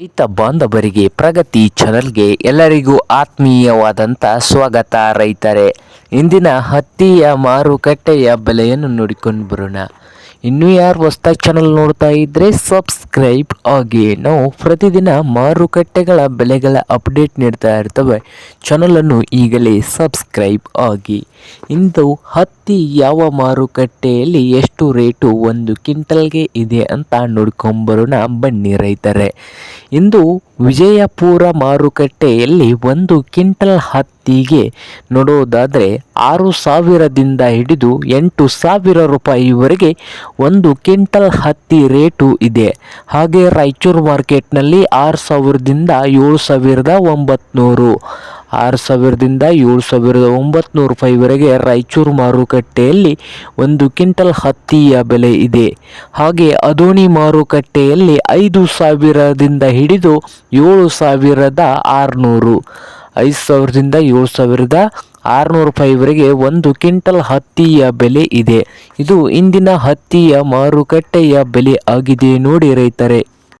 ರೈತ ಬಾಂಧವರಿಗೆ ಪ್ರಗತಿ ಚಾನಲ್ಗೆ ಎಲ್ಲರಿಗೂ ಆತ್ಮೀಯವಾದಂಥ ಸ್ವಾಗತ ರೈತರೇ. ಇಂದಿನ ಹತ್ತಿಯ ಮಾರುಕಟ್ಟೆಯ ಬೆಲೆಯನ್ನು ನೋಡಿಕೊಂಡು ಬರೋಣ. ಇನ್ನೂ ಯಾರು ಹೊಸ್ದಾಗಿ ಚಾನಲ್ ನೋಡ್ತಾ ಇದ್ದರೆ ಸಬ್ಸ್ಕ್ರೈಬ್ ಆಗಿ. ನಾವು ಪ್ರತಿದಿನ ಮಾರುಕಟ್ಟೆಗಳ ಬೆಲೆಗಳ ಅಪ್ಡೇಟ್ ನೀಡ್ತಾ ಇರ್ತವೆ. ಚಾನಲನ್ನು ಈಗಲೇ ಸಬ್ಸ್ಕ್ರೈಬ್ ಆಗಿ. ಇಂದು ಹತ್ತಿ ಯಾವ ಮಾರುಕಟ್ಟೆಯಲ್ಲಿ ಎಷ್ಟು ರೇಟು ಒಂದು ಕ್ವಿಂಟಲ್ಗೆ ಇದೆ ಅಂತ ನೋಡ್ಕೊಂಬರೋಣ. ಬನ್ನಿ ರೈತರೆ. ಇಂದು ವಿಜಯಪುರ ಮಾರುಕಟ್ಟೆಯಲ್ಲಿ ಒಂದು ಕ್ವಿಂಟಲ್ ಹತ್ತಿಗೆ ನೋಡೋದಾದರೆ ಆರು ಸಾವಿರದಿಂದ ಹಿಡಿದು ಎಂಟು ಸಾವಿರ ರೂಪಾಯಿವರೆಗೆ ಒಂದು ಕ್ವಿಂಟಲ್ ಹತ್ತಿ ರೇಟು ಇದೆ. ಹಾಗೆ ರಾಯಚೂರು ಮಾರ್ಕೆಟ್ನಲ್ಲಿ ಆರು ಸಾವಿರದಿಂದ ಏಳು ಸಾವಿರದ ಒಂಬತ್ನೂರು. ಆರು ಸಾವಿರದಿಂದ ಏಳು ಸಾವಿರದ ಒಂಬತ್ನೂರು ರೂಪಾಯಿವರೆಗೆ ರಾಯಚೂರು ಮಾರುಕಟ್ಟೆಯಲ್ಲಿ ಒಂದು ಕ್ವಿಂಟಲ್ ಹತ್ತಿಯ ಬೆಲೆ ಇದೆ. ಹಾಗೆ ಅದೋಣಿ ಮಾರುಕಟ್ಟೆಯಲ್ಲಿ ಐದು ಸಾವಿರದಿಂದ ಹಿಡಿದು ಏಳು ಸಾವಿರದ ಆರುನೂರು. ಐದು ಸಾವಿರದಿಂದ ಏಳು ಸಾವಿರದ ಆರುನೂರು ರೂಪಾಯಿವರೆಗೆ ಒಂದು ಕ್ವಿಂಟಲ್ ಹತ್ತಿಯ ಬೆಲೆ ಇದೆ. ಇದು ಇಂದಿನ ಹತ್ತಿಯ ಮಾರುಕಟ್ಟೆಯ ಬೆಲೆ ಆಗಿದೆ ನೋಡಿ ರೈತರೇ.